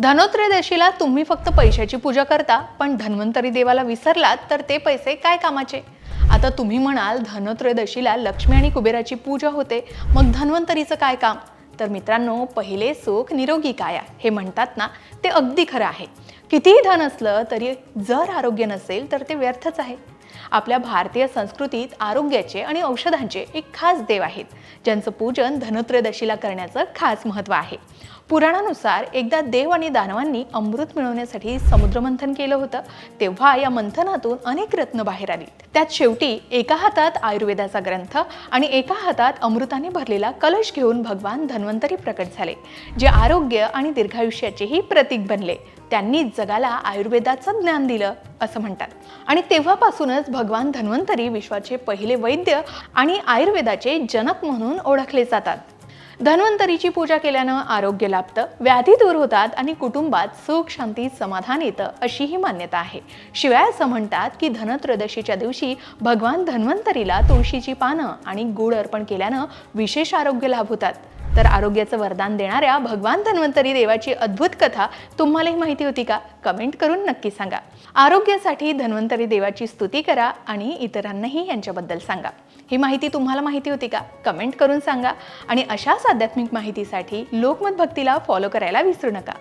धनोत्रयोदशीला तुम्ही फक्त पैशाची पूजा करता पण धन्वंतरी देवाला विसरलात तर ते पैसे काय कामाचे? आता तुम्ही म्हणाल धनोत्रयोदशीला लक्ष्मी आणि कुबेराची पूजा होते मग धन्वंतरीचं काय काम? तर मित्रांनो पहिले सुख निरोगी काया हे म्हणतात ना ते अगदी खरं आहे. कितीही धन असलं तरी जर आरोग्य नसेल तर ते व्यर्थच आहे. आपल्या भारतीय संस्कृतीत आरोग्याचे आणि औषधांचे एक खास देव आहेत ज्यांचं पूजन धनत्रयोदशीला करण्याचं खास महत्त्व आहे. पुराणानुसार एकदा देव आणि दानवांनी अमृत मिळवण्यासाठी समुद्रमंथन केलं होतं तेव्हा या मंथनातून अनेक रत्न बाहेर आली. त्यात शेवटी एका हातात आयुर्वेदाचा ग्रंथ आणि एका हातात अमृताने भरलेला कलश घेऊन भगवान धन्वंतरी प्रकट झाले जे आरोग्य आणि दीर्घायुष्याचेही प्रतीक बनले. त्यांनी जगाला आयुर्वेदाचं ज्ञान दिलं असं म्हणतात. आणि तेव्हापासूनच भगवान धन्वंतरी विश्वाचे पहिले वैद्य आणि आयुर्वेदाचे जनक म्हणून ओळखले जातात. धन्वंतरीची पूजा केल्यानं आरोग्य लाभतं व्याधी दूर होतात आणि कुटुंबात सुख शांती समाधान येतं अशी ही मान्यता आहे. शिवाय असं म्हणतात की धनत्रयोदशीच्या दिवशी भगवान धन्वंतरीला तुळशीची पानं आणि गुळ अर्पण केल्यानं विशेष आरोग्य लाभ होतात तर आरोग्याचं वरदान देणाऱ्या भगवान धन्वंतरी देवाची अद्भुत कथा तुम्हालाही माहिती होती का? कमेंट करून नक्की सांगा. आरोग्यासाठी धन्वंतरी देवाची स्तुती करा आणि इतरांनाही यांच्याबद्दल सांगा. ही माहिती तुम्हाला माहिती होती का? कमेंट करून सांगा आणि अशाच आध्यात्मिक माहितीसाठी लोकमत भक्तीला फॉलो करायला विसरू नका.